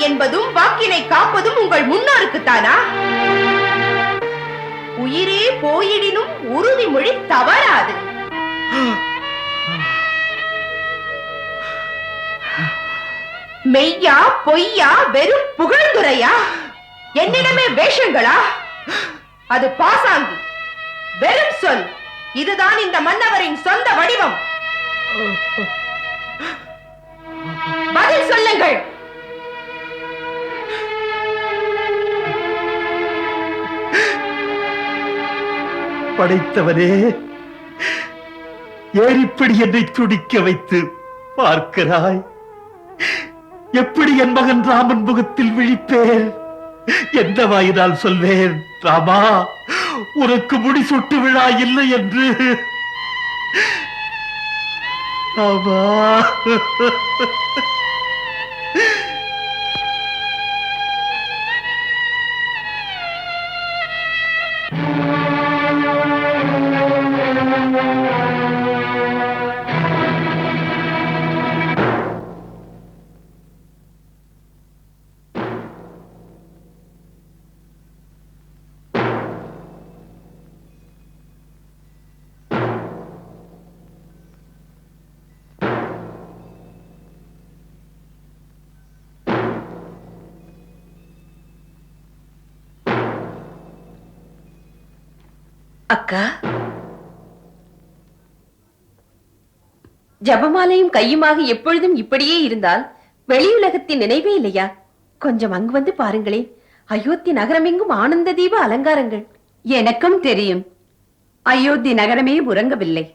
என்பதும் வாக்கினை காப்பதும் உங்கள் முன்னோருக்குத்தானா? உயிரே போயிடினும் உறுதிமொழி தவறாது. மெய்யா பொய்யா வெறும் புகழ்ந்துரையா? என்னிடமே வேஷங்களா? அது பாசாங்கு. வெறும் சொல். இதுதான் இந்த மன்னவரின் சொந்த வடிவம். பதில் சொல்லுங்கள். படைத்தவனே ஏறிப்படி என்னை துடிக்க வைத்து பார்க்கிறாய்? எப்படி என் மகன் ராமன் முகத்தில் விழிப்பேன்? எந்த வாயினால் சொல்வேன் ராமா உனக்கு முடிசூட்டு விழா இல்லை என்று. ஆமா அக்கா. ஜபமாலையும் கையுமாக எப்பொழுதும் இப்படியே இருந்தால் வெளியுலகத்தின் நினைவே இல்லையா? கொஞ்சம் அங்கு வந்து பாருங்களேன் அயோத்தி நகரமெங்கும் ஆனந்த தீப அலங்காரங்கள். எனக்கும் தெரியும். அயோத்தி நகரமே உறங்கவில்லை.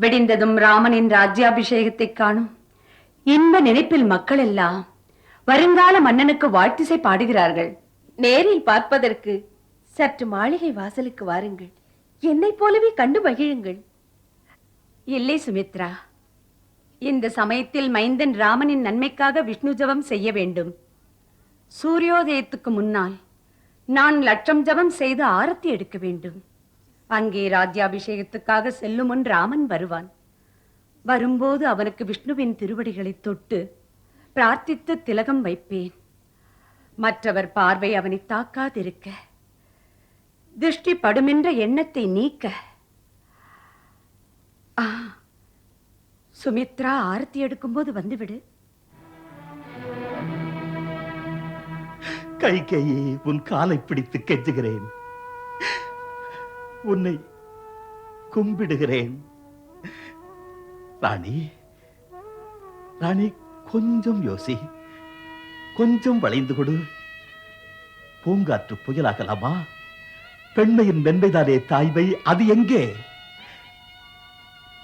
விடிந்ததும் ராமனின் ராஜ்யாபிஷேகத்தை காணும். இன்ப நினைப்பில் மக்கள் எல்லாம் வருங்கால மன்னனுக்கு வாழ்த்திசை பாடுகிறார்கள். நேரில் பார்ப்பதற்கு சற்று மாளிகை வாசலுக்கு வாருங்கள். என்னை போலவே கண்டு மகிழுங்கள். இல்லை சுமித்ரா. இந்த சமயத்தில் மைந்தன் ராமனின் நன்மைக்காக விஷ்ணு ஜபம் செய்ய வேண்டும். சூரியோதயத்துக்கு முன்னால் நான் லட்சம் ஜபம் செய்து ஆரத்தி எடுக்க வேண்டும். அங்கே ராஜ்யாபிஷேகத்துக்காக செல்லும் முன் ராமன் வருவான். வரும்போது அவனுக்கு விஷ்ணுவின் திருவடிகளை தொட்டு பிரார்த்தித்து திலகம் வைப்பேன். மற்றவர் பார்வை அவனை தாக்காதிருக்க. திருஷ்டி படுமென்ற எண்ணத்தை நீக்க. ஆ, சுமித்ரா ஆரத்தி எடுக்கும்போது வந்துவிடு. கை கையே உன் காலை பிடித்து கெஞ்சுகிறேன். உன்னை கும்பிடுகிறேன். ராணி ராணி கொஞ்சம் யோசி. கொஞ்சம் வளைந்து கொடு. பூங்காற்று புயலாகலாமா? பெண்மையின் மென்மைதானே தாய்மை? அது எங்கே?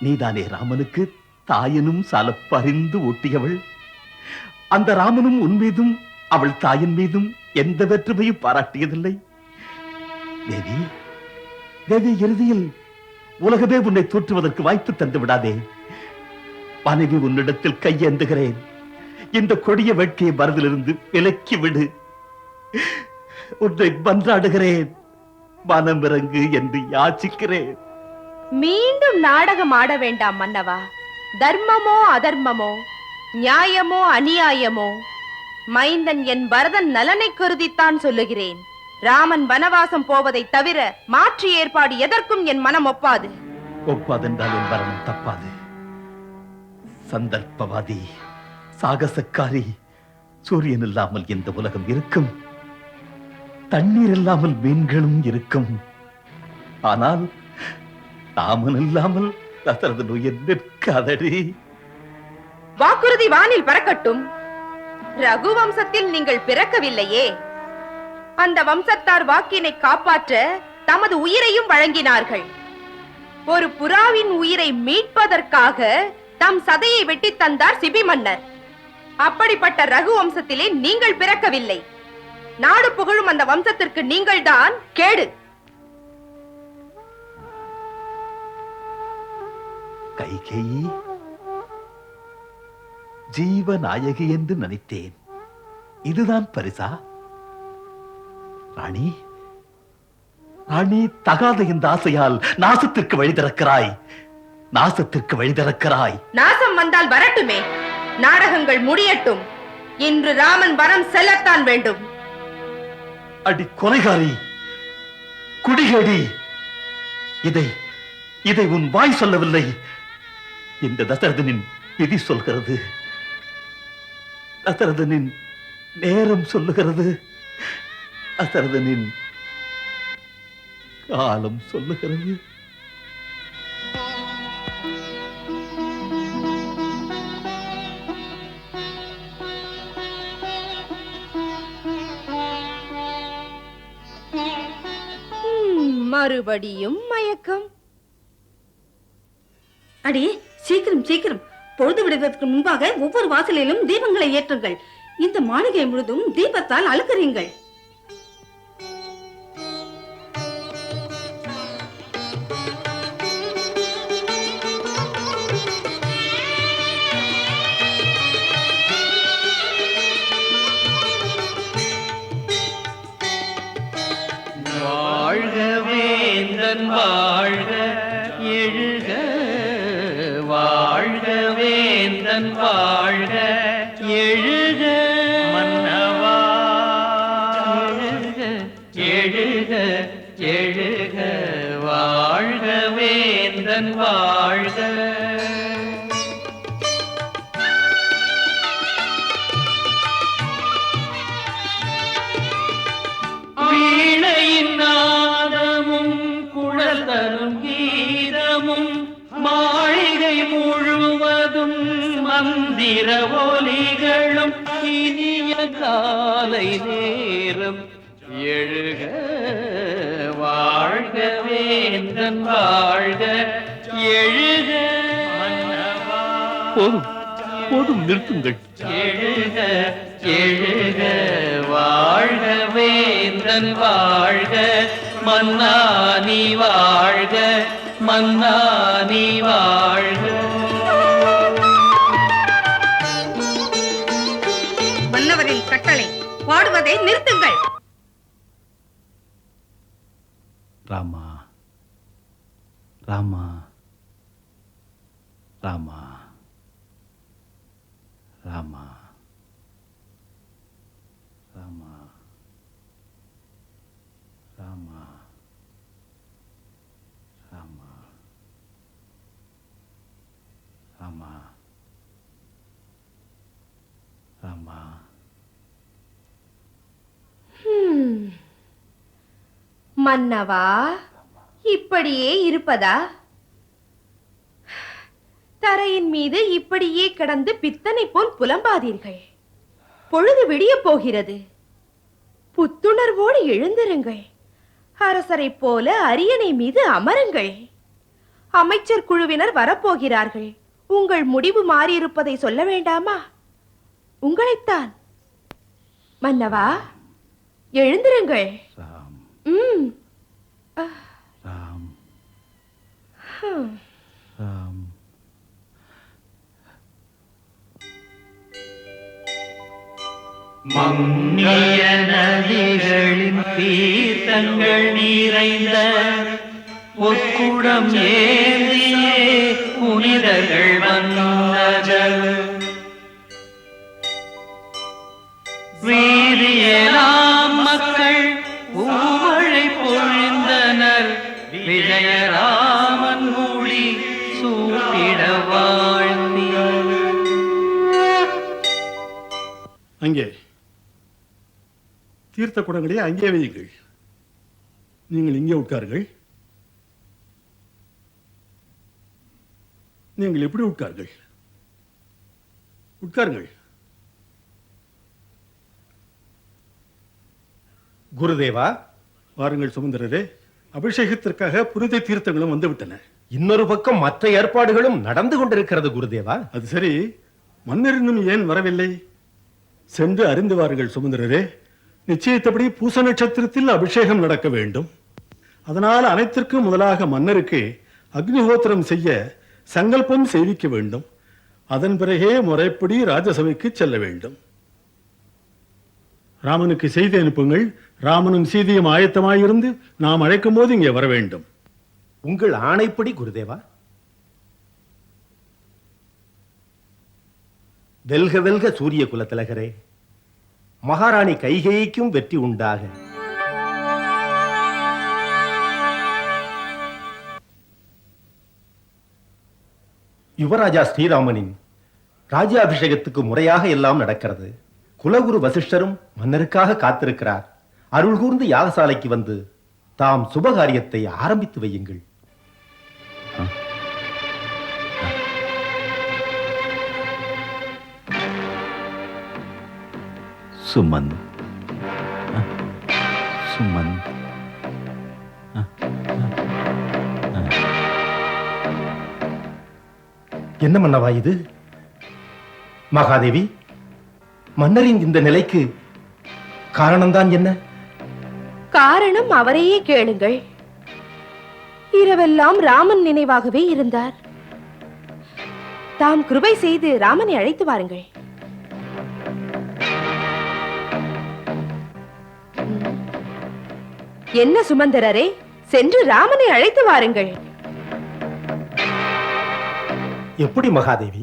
நீதானே ராமனுக்கு தாயனும் சலப்பறிந்து பறிந்து அந்த ராமனும் உன் மீதும் அவள் தாயின் மீதும் எந்த வெற்றுமையும் பாராட்டியதில்லை. தேவி தேவி இறுதியில் உலகமே உன்னை தூற்றுவதற்கு வாய்ப்பு தந்து விடாதே. மனைவி உன்னிடத்தில் கையேந்துகிறேன். இந்த கொடிய வேட்கையை மனதிலிருந்து விலக்கி விடு. உன்னை மன்றாடுகிறேன். மனமிறங்கு என்று யாச்சிக்கிறேன். மீண்டும் நாடகம் ஆட வேண்டாம் மன்னவா. தர்மமோ அதர்மமோ நியாயமோ அநியாயமோ. மைந்தன் என் பரதன் நலனை கருதித்தான் சொல்லுகிறேன். ராமன் வனவாசம் போவதை தவிர மாற்று ஏற்பாடு எதற்கும் என் மனம் ஒப்பாது. ஒப்பாதென்றால் என் மரணம் தப்பாது. சந்தர்ப்பவாதி சாகசக்காரி சூரியன் இல்லாமல் இந்த உலகம் இருக்கும். தண்ணீர் இல்லாமல் மீன்களும் இருக்கும். ஆனால் தாமன் இல்லாமல் தசரதன் உயிர் நிற்காதடி. வாக்குறுதி வானில் பறக்கட்டும். ரகு வம்சத்தில் நீங்கள் பிறக்கவில்லையே. அந்த வம்சத்தார் வாக்கினை காப்பாற்ற தமது உயிரையும் வழங்கினார்கள். ஒரு புறாவின் உயிரை மீட்பதற்காக தம் சதையை வெட்டி தந்தார் சிபி மன்னர் அப்படிப்பட்ட ரகு வம்சத்திலே நீங்கள் பிறக்கவில்லை. நாடு புகழும் அந்த வம்சத்திற்கு நீங்கள்தான் கேடு. கைகேயி ஜீவநாயகி என்று நினைத்தேன். இதுதான் பரிசா? ராணி ராணி தகாத இந்த ஆசையால் நாசத்திற்கு வழி திறக்கிறாய். நாசத்திற்கு வழி திறக்கிறாய். நாசம் வந்தால் வரட்டுமே. நாடகங்கள் முடியட்டும். இன்று ராமன் வரம் செல்லத்தான் வேண்டும். அடி கொலைகாரி குடிகேடி. இதை இதை உன் வாய் சொல்லவில்லை. இந்த தசரதனின் விதி சொல்கிறது. தசரதனின் நேரம் சொல்லுகிறது. தசரதனின் காலம் சொல்லுகிறது. மறுபடியும் மயக்கம். அடி சீக்கிரம் சீக்கிரம். பொழுது விடுவதற்கு முன்பாக ஒவ்வொரு வாசலிலும் தீபங்களை ஏற்றுங்கள். இந்த மாளிகை முழுதும் தீபத்தால் அழுக்கிறீங்கள் வாழ்க. வாழ்க எழுக. போதும் போதும் நிறுத்துங்கள். எழுக எழுக. வாழ்க வேந்தன் வாழ்க. மன்னானி வாழ்க. மன்னானி வாழ்க. மன்னவரின் கட்டளை பாடுவதை நிறுத்துங்கள். ராமா ராமா ராமா ராமா ராமா ராமா ராமா ராமா ராமா மன்னவா இப்படியே இருப்பதா? தரையின் மீது இப்படியே கிடந்து பித்தனை போல் புலம்பாதீர்கள். பொழுது விடிய போகிறது. புத்துணர்வோடு எழுந்திருங்கள். அரசரைப் போல அரியணை மீது அமருங்கள். அமைச்சர் குழுவினர் வரப்போகிறார்கள். உங்கள் முடிவு மாறியிருப்பதை சொல்ல வேண்டாமா? உங்களைத்தான். மன்னவா எழுந்திருங்கள். ம். Um. மங்கிய நதிகளின் தீர்த்தங்கள் நிறைந்த பொற்குடம் ஏந்தியே புனிதர்கள் தீர்த்த குடங்களை அங்கே வையுங்கள். நீங்கள் இங்கே உட்காருங்கள். நீங்கள் எப்படி உட்காருங்கள்? உட்காருங்கள். குருதேவா. வாருங்கள் சுமந்திரரே. அபிஷேகத்திற்காக புனித தீர்த்தங்களும் வந்துவிட்டன. இன்னொரு பக்கம் மற்ற ஏற்பாடுகளும் நடந்து கொண்டிருக்கிறது குருதேவா. அது சரி. மன்னர் இன்னும் ஏன் வரவில்லை? சென்று அறிந்து வாருங்கள் சுமந்திரரே. நிச்சயத்தபடி பூச நட்சத்திரத்தில் அபிஷேகம் நடக்க வேண்டும். அதனால் அனைத்திற்கும் முதலாக மன்னருக்கு அக்னிஹோத்திரம் செய்ய சங்கல்பம் செய்விக்க வேண்டும். அதன் பிறகே முறைப்படி ராஜசபைக்கு செல்ல வேண்டும். ராமனுக்கு செய்தி அனுப்புங்கள். ராமனும் சீதையும் ஆயத்தமாயிருந்து நாம் அழைக்கும் போது இங்கே வர வேண்டும். உங்கள் ஆணைப்படி குருதேவா? வெல்க வெல்க சூரிய குலத்திலகரே. மகாராணி கைகேயிக்கும் வெற்றி உண்டாக. யுவராஜா ஸ்ரீராமனின் ராஜ்யாபிஷேகத்துக்கு முறையாக எல்லாம் நடக்கிறது. குலகுரு வசிஷ்டரும் மன்னருக்காக காத்திருக்கிறார். அருள் கூர்ந்து யாகசாலைக்கு வந்து தாம் சுபகாரியத்தை ஆரம்பித்து வையுங்கள். சுமன் சுமன் என்ன மன்னவா இது? மகாதேவி மன்னரின் இந்த நிலைக்கு காரணம்தான் என்ன? காரணம் அவரையே கேளுங்கள். இரவெல்லாம் ராமன் நினைவாகவே இருந்தார். தாம் கிருபை செய்து ராமனை அழைத்து வாருங்கள். என்ன சுமந்தரரே? சென்று ராமனை அழைத்து வாருங்கள். எப்படி மகாதேவி?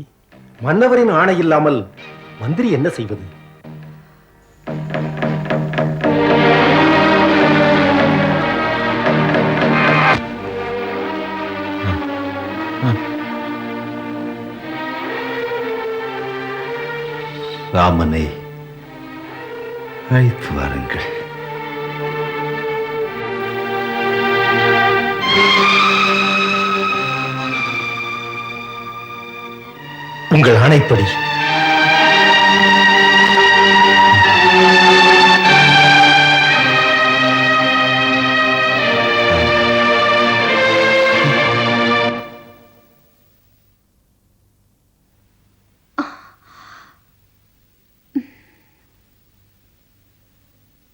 மன்னவரின் ஆணை இல்லாமல் மந்திரி என்ன செய்வது? ராமனை அழைத்து வாருங்கள். உங்கள் ஆணைப்படி.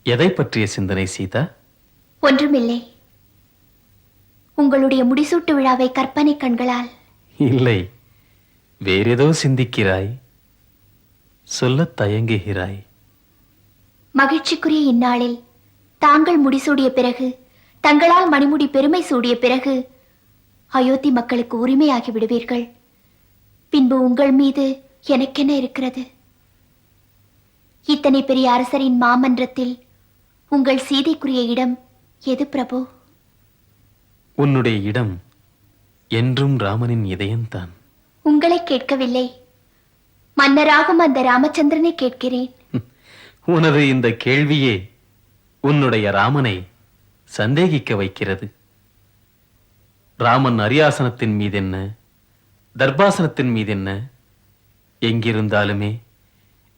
எதை பற்றிய சிந்தனை சீதா? ஒன்றுமில்லை. உங்களுடைய முடிசூட்டு விழாவை கற்பனை கண்களால். இல்லை வேறேதோ சிந்திக்கிறாய் சொல்லத் தயங்குகிறாய். மகிழ்ச்சிக்குரிய இந்நாளில் தாங்கள் முடிசூடிய பிறகு தங்களால் மணிமுடி பெருமை சூடிய பிறகு அயோத்தி மக்களுக்கு உரிமையாகி விடுவீர்கள். பின்பு உங்கள் மீது எனக்கென்ன இருக்கிறது. இத்தனை பெரிய அரசரின் மாமன்றத்தில் உங்கள் சீதைக்குரிய இடம் எது பிரபு? உன்னுடைய இடம் என்றும் ராமனின் இதயம்தான். உங்களை கேட்கவில்லை. மன்னராகும் அந்த ராமச்சந்திரனை கேட்கிறேன். உனது இந்த கேள்வியே உன்னுடைய ராமனை சந்தேகிக்க வைக்கிறது. ராமன் அரியாசனத்தின் மீதென்ன? தர்பாசனத்தின் மீதென்ன? எங்கிருந்தாலுமே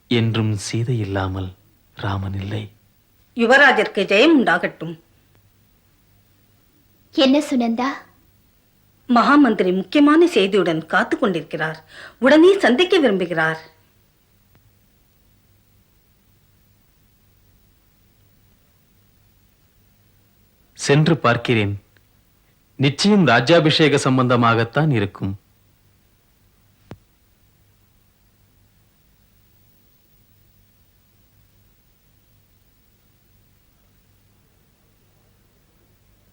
என்றும் சீதை இல்லாமல் ராமன் இல்லை. யுவராஜருக்கு ஜெயம் உண்டாகட்டும் என்ன சுனந்தா மகாமந்திரி முக்கியமான செய்தியுடன் காத்து கொண்டிருக்கிறார். உடனே சந்திக்க விரும்புகிறார். சென்று பார்க்கிறேன். நிச்சயம் ராஜ்யாபிஷேக சம்பந்தமாகத்தான் இருக்கும்.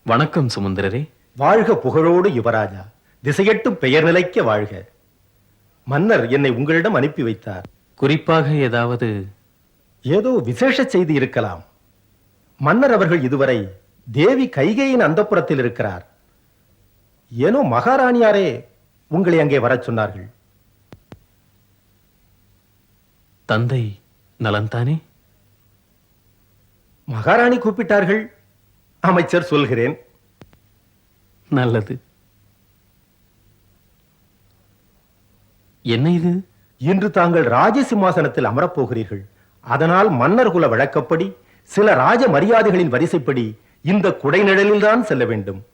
வணக்கம் சுமந்திரரே. வாழ்க புகழோடு யுவராஜா. திசையட்டும் பெயர் நிலைக்க வாழ்க. மன்னர் என்னை உங்களிடம் அனுப்பி வைத்தார். குறிப்பாக ஏதாவது? ஏதோ விசேஷ செய்தி இருக்கலாம். மன்னர் அவர்கள் இதுவரை தேவி கைகையின் அந்தப்புறத்தில் இருக்கிறார். ஏனோ மகாராணியாரே உங்களை அங்கே வரச் சொன்னார்கள். தந்தை நலன்தானே? மகாராணி கூப்பிட்டார்கள். அமைச்சர் சொல்கிறேன். நல்லது. என்ன இது? இன்று தாங்கள் ராஜ சிம்மாசனத்தில் அமரப் போகிறீர்கள் அதனால் மன்னர் குல வழக்கப்படி சில ராஜ மரியாதைகளின் வரிசைப்படி இந்த குடைநிழலில்தான் செல்ல வேண்டும்.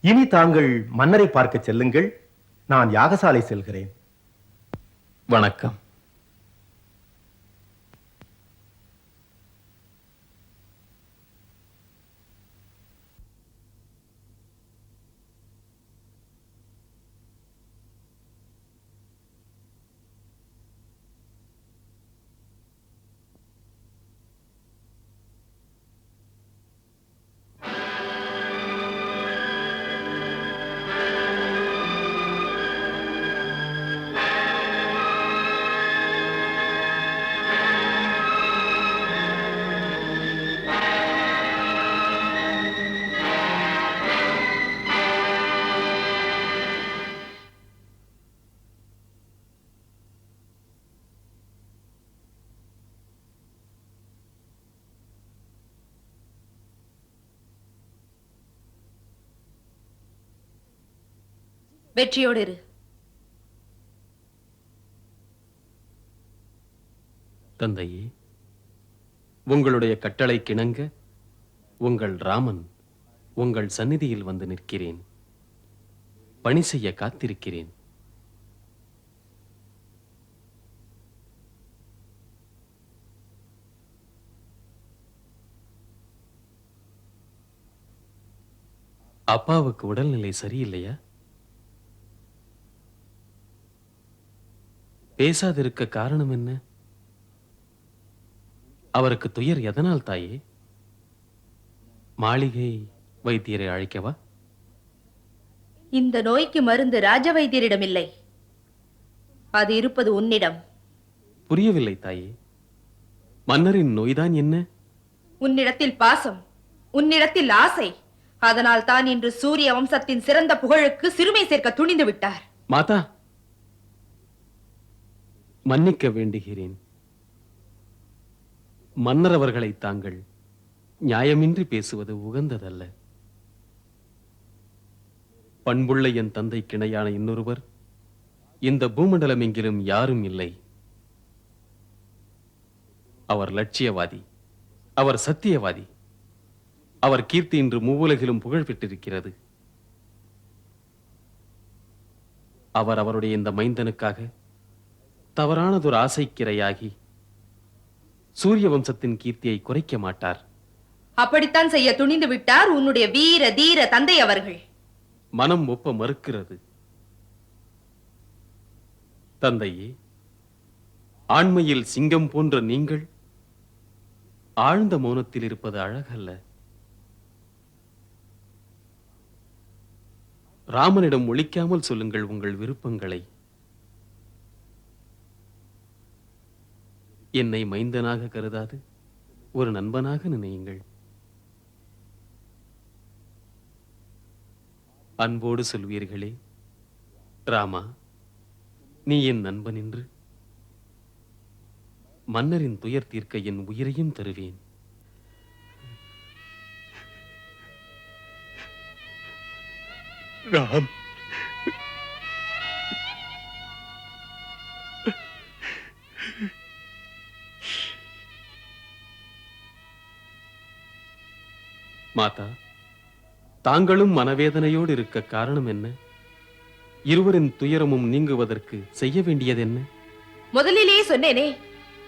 இனி தாங்கள் மன்னரை பார்க்க செல்லுங்கள். நான் யாகசாலை செல்கிறேன். வணக்கம். வெற்றியோடு இரு. தந்தையே உங்களுடைய கட்டளை கிணங்க உங்கள் ராமன் உங்கள் சந்நிதியில் வந்து நிற்கிறேன். பணி செய்ய காத்திருக்கிறேன். அப்பாவுக்கு உடல்நிலை சரியில்லையா? பேசாதிருக்க காரணம் என்ன? அவருக்கு துயர் எதனால் தாயே? மாளிகை வைத்தியரை அழைக்கவா? இந்த நோய்க்கு மருந்து ராஜ வைத்தியரிடம் இல்லை. அது இருப்பது உன்னிடம். புரியவில்லை தாயே. மன்னரின் நோய்தான் என்ன? உன்னிடத்தில் பாசம் உன்னிடத்தில் ஆசை. அதனால் தான் இன்று சூரிய வம்சத்தின் சிறந்த புகழுக்கு சிறுமை சேர்க்க துணிந்து விட்டார். மாதா மன்னிக்க வேண்டுகிறேன். மன்னர் அவர்களை தாங்கள் நியாயமின்றி பேசுவது உகந்ததல்ல. பண்புள்ள என் தந்தை கிணையான இன்னொருவர் இந்த பூமண்டலம் எங்கிலும் யாரும் இல்லை. அவர் லட்சியவாதி அவர் சத்தியவாதி. அவர் கீர்த்தி இன்று மூவுலகிலும் புகழ் பெற்றிருக்கிறது. அவர் அவருடைய இந்த மைந்தனுக்காக தவறானதொரு ஆசைக்கிரையாகி சூரிய வம்சத்தின் கீர்த்தியை குறைக்க மாட்டார். அப்படித்தான் செய்ய துணிந்து விட்டார் உன்னுடைய வீர தீர தந்தை அவர்கள். மனம் ஒப்ப மறுக்கிறது. தந்தையே ஆண்மையில் சிங்கம் போன்ற நீங்கள் ஆழ்ந்த மௌனத்தில் இருப்பது அழகல்ல. ராமனிடம் ஒழிக்காமல் சொல்லுங்கள் உங்கள் விருப்பங்களை. என்னை மைந்தனாக கருதாது. ஒரு நண்பனாக நினையுங்கள். அன்போடு சொல்வீர்களே ராமா நீ என் நண்பன் என்று மன்னரின் துயர் தீர்க்க என் உயிரையும் தருவேன். ராம் மாதா தாங்களும் மனவேதனையோடு இருக்க காரணம் என்ன? இருவரின் துயரமும் நீங்குவதற்கு செய்ய வேண்டியது என்ன? முதலிலேயே சொன்னேனே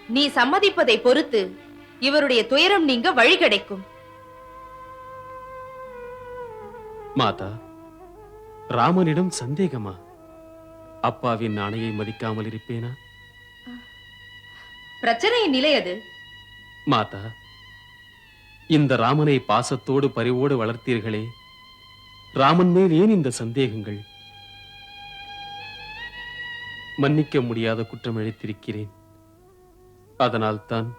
நீ சம்மதிப்பதை பொறுத்து இவருடைய துயரம் நீங்க வழி கிடைக்கும். மாதா ராமனிடம் சந்தேகமா? அப்பாவின் ஆணையை மதிக்காமல் இருப்பேனா? பிரச்சனையின் நிலை அது. மாதா இந்த ராமனை பாசத்தோடு பரிவோடு வளர்த்தீர்களே. ராமன் மேல் ஏன் இந்த சந்தேகங்கள்? மன்னிக்க முடியாத குற்றம் இழைத்திருக்கிறேன் அதனால்தான்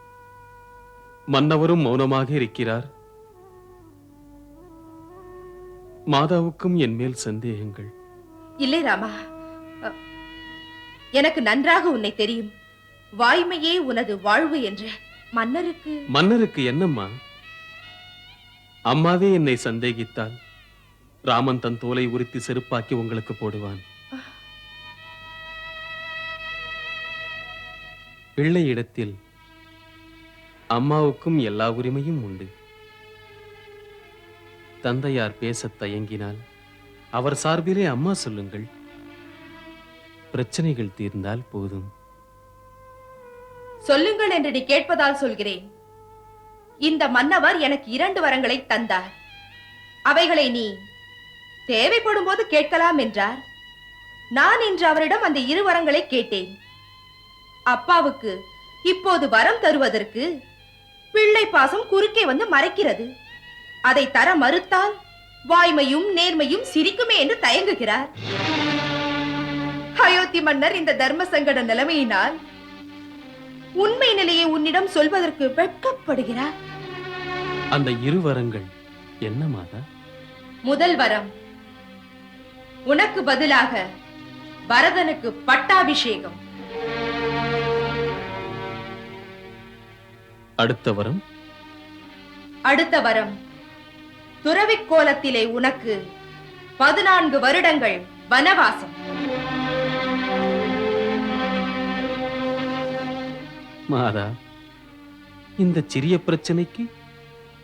மன்னவரும் மௌனமாக இருக்கிறார். மாதாவுக்கும் என் மேல் சந்தேகங்கள். இல்லை ராமா. எனக்கு நன்றாக உன்னை தெரியும். வாய்மையே உனது வாழ்வு என்று மன்னருக்கு மன்னருக்கு என்னம்மா? அம்மாவே என்னை சந்தேகித்தால் ராமன் தன் தோலை உரித்து செருப்பாக்கி உங்களுக்கு போடுவான். பிள்ளை இடத்தில் அம்மாவுக்கும் எல்லா உரிமையும் உண்டு. தந்தையார் பேசத் தயங்கினால் அவர் சார்பிலே அம்மா சொல்லுங்கள். பிரச்சனைகள் தீர்ந்தால் போதும். சொல்லுங்கள் என்று நீ கேட்பதால் சொல்கிறேன். இந்த மன்னவர் எனக்கு இரண்டு வரங்களை தந்தார். அவைகளை நீ தேவைப்படும் போது கேட்கலாம் என்றார். நான் இன்று அவரிடம் அந்த இரு வரங்களை கேட்டேன். அப்பாவுக்கு இப்போது வரம் தருவதற்கு பிள்ளை பாசம் குறுக்கே வந்து மறைக்கிறது. அதை தர மறுத்தால் வாய்மையும் நேர்மையும் சிரிக்குமே என்று தயங்குகிறார். அயோத்தி மன்னர் இந்த தர்ம சங்கட நிலைமையினால் உண்மை நிலையை உன்னிடம் சொல்வதற்கு வெட்கப்படுகிறார். அந்த இரு வரங்கள் என்ன மாதா? முதல் வரம். உனக்கு பதிலாக பரதனுக்கு பட்டாபிஷேகம். அடுத்த வரம்? அடுத்த வரம். துறவிக் கோலத்திலே உனக்கு பதினான்கு வருடங்கள் வனவாசம். மாதா இந்த சிறிய பிரச்சனைக்கு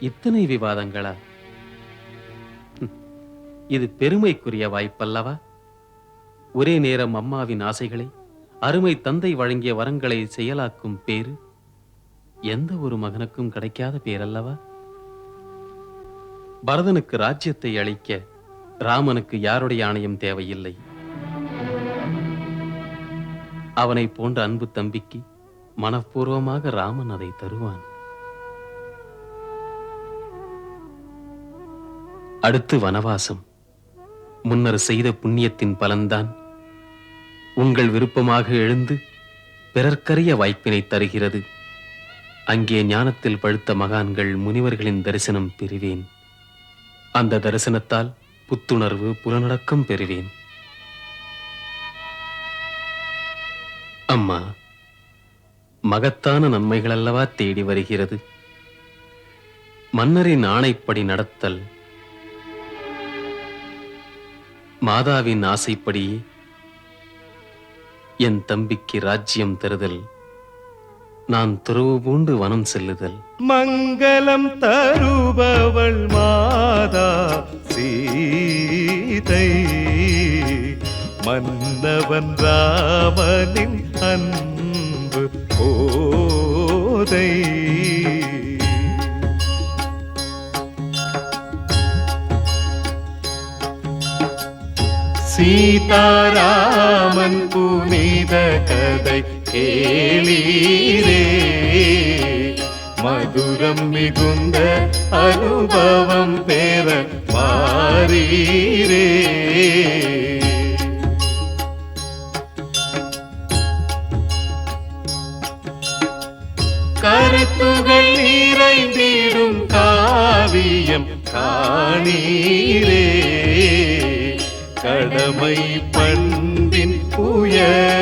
இத்தனை விவாதங்களா? இது பெருமைக்குரிய வாய்ப்பல்லவா? ஒரே நேரம் அம்மாவின் ஆசைகளை அருமை தந்தை வழங்கிய வரங்களை செயலாக்கும் பேரு எந்த ஒரு மகனுக்கும் கிடைக்காத பேரல்லவா? பரதனுக்கு ராஜ்யத்தை அளிக்க ராமனுக்கு யாருடைய ஆணையம் தேவையில்லை? அவனை போன்ற அன்பு தம்பிக்கு மனப்பூர்வமாக ராமன் அதை தருவான். அடுத்து வனவாசம். முன்னர் செய்த புண்ணியத்தின் பலன்தான் உங்கள் விருப்பமாக எழுந்து பிறர்க்கரிய வாய்ப்பினை தருகிறது. அங்கே ஞானத்தில் பழுத்த மகான்கள் முனிவர்களின் தரிசனம் பெறுவேன். அந்த தரிசனத்தால் புத்துணர்வு புலனடக்கம் பெறுவேன். அம்மா மகத்தான நன்மைகள் அல்லவா தேடி வருகிறது? மன்னரின் ஆணைப்படி நடத்தல் மாதாவின் ஆசைப்படி என் தம்பிக்கு ராஜ்யம் தருதல். நான் துறவு பூண்டு வனம் செல்லுதல். மங்களம் தருபவள் மாதா சீதை. மன்னவன் ராமனின் அன்பு போதை. சீதாராமன் புனித கதை கேளீரே. மதுரம் மிகுந்த அனுபவம் பெற மாறீரே கருத்துகள் நிறைந்திடும் காவியம் காணீரே. கடமை பண்பின் உயர்வினை